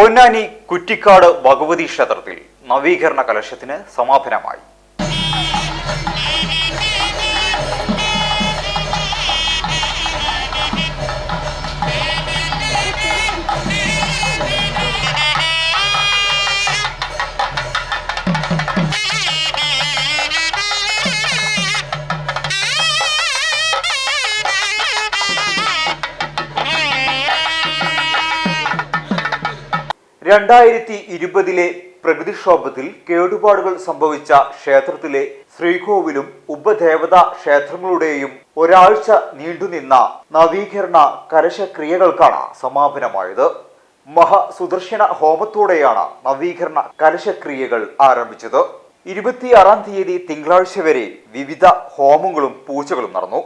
പൊന്നാനി കുറ്റിക്കാട് ഭഗവതി ക്ഷേത്രത്തിൽ നവീകരണ കലശത്തിന് സമാപനമായി. രണ്ടായിരത്തി ഇരുപതിലെ പ്രകൃതിക്ഷോഭത്തിൽ കേടുപാടുകൾ സംഭവിച്ച ക്ഷേത്രത്തിലെ ശ്രീകോവിലും ഉപദേവതാ ക്ഷേത്രങ്ങളുടെയും ഒരാഴ്ച നീണ്ടുനിന്ന നവീകരണ കലശക്രിയകൾക്കാണ് സമാപനമായത്. മഹാസുദർശന ഹോമത്തോടെയാണ് നവീകരണ കലശക്രിയകൾ ആരംഭിച്ചത്. ഇരുപത്തിയാറാം തീയതി തിങ്കളാഴ്ച വരെ വിവിധ ഹോമങ്ങളും പൂജകളും നടന്നു.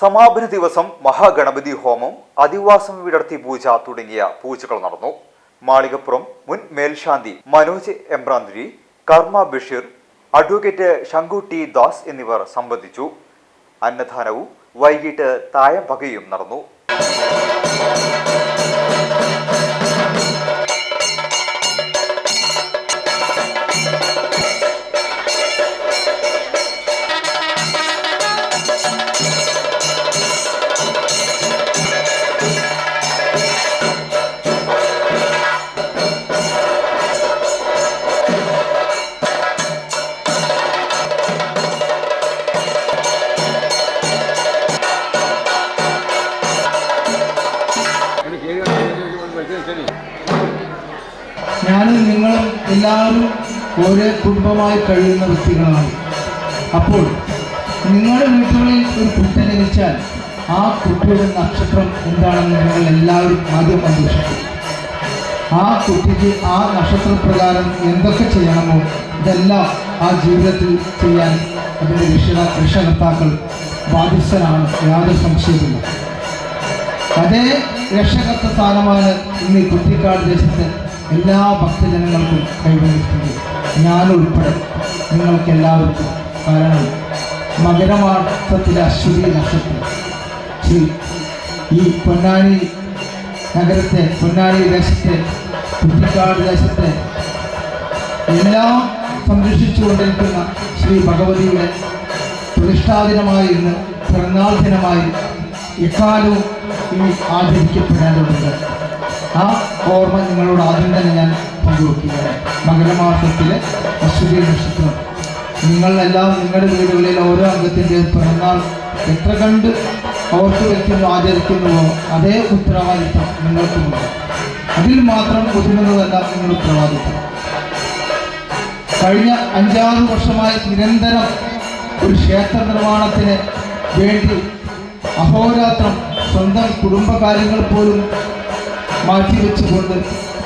സമാപന ദിവസം മഹാഗണപതി ഹോമം അധിവാസം വിടർത്തി പൂജ തുടങ്ങിയ പൂജകൾ നടന്നു. മാളികപ്പുറം മുൻ മേൽശാന്തി മനോജ് എംബ്രാന്തിരി കർമ്മ ബഷീർ അഡ്വക്കേറ്റ് ശങ്കു ടി ദാസ് എന്നിവർ സംബന്ധിച്ചു. അന്നദാനവും വൈകിട്ട് തായമ്പകയും നടന്നു. എല്ലാവരും ഒരേ കുടുംബമായി കഴിയുന്ന വ്യക്തികളാണ്. അപ്പോൾ നിങ്ങളുടെ വീട്ടുകളിൽ ഒരു കുട്ടി ജനിച്ചാൽ ആ കുട്ടിയുടെ നക്ഷത്രം എന്താണെന്ന് നിങ്ങൾ എല്ലാവരും ആദ്യം അന്വേഷിക്കും. ആ കുട്ടിക്ക് ആ നക്ഷത്രപ്രകാരം എന്തൊക്കെ ചെയ്യണമോ ഇതെല്ലാം ആ ജീവിതത്തിൽ ചെയ്യാൻ അതിന്റെ രക്ഷക രക്ഷകർത്താക്കൾ ബാധ്യസ്ഥനാണ് യാതൊരു സംശയമില്ല അതേ രക്ഷകർത്ത സ്ഥാനമാണ് ഇന്ന് ഈ കുറ്റിക്കാട് ദേശത്ത് എല്ലാ ഭക്തജനങ്ങൾക്കും കൈവരിക്കുന്നത് ഞാനുൾപ്പെടെ നിങ്ങൾക്ക് എല്ലാവർക്കും കാരണം മകരമാസത്തിലെ അശ്വതി നക്ഷത്രം. ശ്രീ ഈ പൊന്നാനി നഗരത്തെ പൊന്നാനി ദേശത്തെ കുട്ടിക്കാട് ദേശത്തെ എല്ലാം സംരക്ഷിച്ചുകൊണ്ടിരിക്കുന്ന ശ്രീ ഭഗവതിയുടെ പ്രതിഷ്ഠാദിനമായി ഇന്ന് പിറന്നാൾ ദിനമായി എക്കാലവും ഇനി ആചരിക്കപ്പെടേണ്ടതുണ്ട്. ആ ഓർമ്മ നിങ്ങളോട് ആദ്യം തന്നെ ഞാൻ പങ്കുവെക്കുകയാണ്. മകരമാസത്തിലെ അശ്വതി നക്ഷത്രം. നിങ്ങളെല്ലാം നിങ്ങളുടെ വീടുകളിൽ ഓരോ അംഗത്തിന്റെയും പിറന്നാൾ എത്ര കണ്ട് ഓർത്തു വയ്ക്കുന്നു ആചരിക്കുന്നുവോ അതേ ഉത്തരവാദിത്വം നിങ്ങൾക്കുമുണ്ട് അതിൽ മാത്രം ഒതുങ്ങുന്നതല്ല നിങ്ങൾ ഉത്തരവാദിത്വം കഴിഞ്ഞ അഞ്ചാറ് വർഷമായി നിരന്തരം ഒരു ക്ഷേത്ര നിർമ്മാണത്തിന് വേണ്ടി അഹോരാത്രം സ്വന്തം കുടുംബകാര്യങ്ങൾ പോലും മാറ്റിവെച്ചുകൊണ്ട്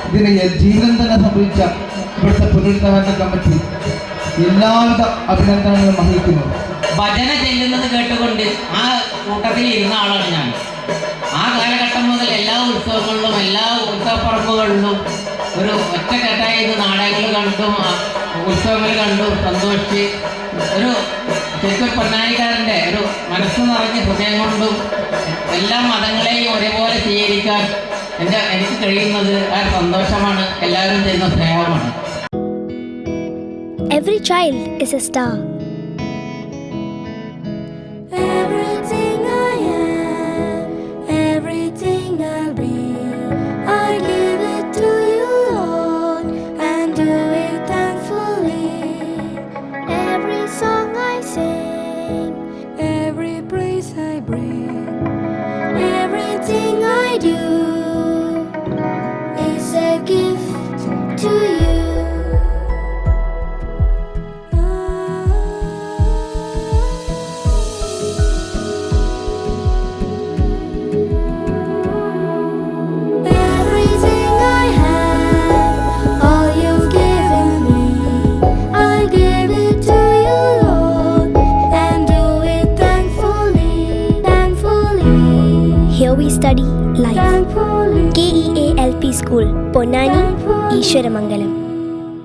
ഇതിനെ ജീവൻ തന്നെ സംഭവിച്ച ഇവിടുത്തെ പുനരുദ്ധാരണ കമ്മിറ്റി എല്ലാവിധ അഭിനന്ദനങ്ങളും അറിയിക്കുന്നു ഭജന ചെല്ലുന്നത് കേട്ടുകൊണ്ട് ആ കൂട്ടത്തിൽ ഇരുന്ന ആളാണ് ഞാൻ. ആ കാലഘട്ടം മുതൽ എല്ലാ ഉത്സവങ്ങളിലും എല്ലാ ഉത്സവപ്പറമ്പുകളിലും ഒരു ഒറ്റക്കെട്ടായി ഇത് നാടകങ്ങൾ കണ്ടും ഉത്സവങ്ങൾ കണ്ടും സന്തോഷിച്ച് ഒരു ശരിക്കും പൊന്നാനിക്കാരന്റെ ഒരു മനസ്സ് നിറഞ്ഞ് ഹൃദയം കൊണ്ടും എല്ലാ മതങ്ങളെയും ഒരേപോലെ സ്വീകരിക്കാൻ എന്റെ എനിക്ക് കഴിയുന്നത് ആ സന്തോഷമാണ് എല്ലാവരും തരുന്ന സ്നേഹമാണ് Every child is a star. We study life. KEALP School, Ponani, Ishwaramangalam.